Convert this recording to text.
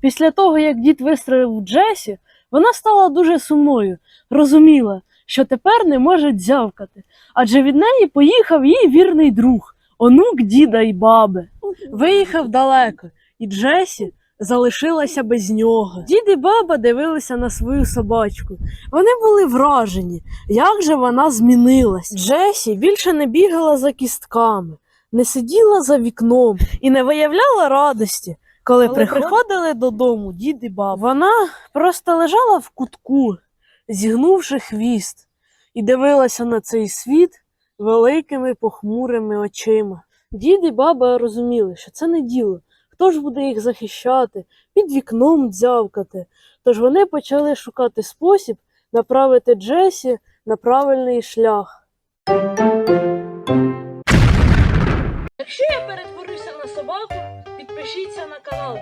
Після того, як дід вистрелив Джесі, вона стала дуже сумною, розуміла, що тепер не може дзявкати, адже від неї поїхав її вірний друг, онук діда й баби. Виїхав далеко, і Джесі залишилася без нього. Дід і баба дивилися на свою собачку. Вони були вражені, як же вона змінилась. Джесі більше не бігала за кістками, не сиділа за вікном і не виявляла радості, Коли приходили додому дід і баба. Вона просто лежала в кутку, зігнувши хвіст, і дивилася на цей світ великими похмурими очима. Дід і баба розуміли, що це не діло. Хто ж буде їх захищати, під вікном дзявкати? Тож вони почали шукати спосіб направити Джесі на правильний шлях. Якщо я перетворюся на собаку, підпишіться на канал.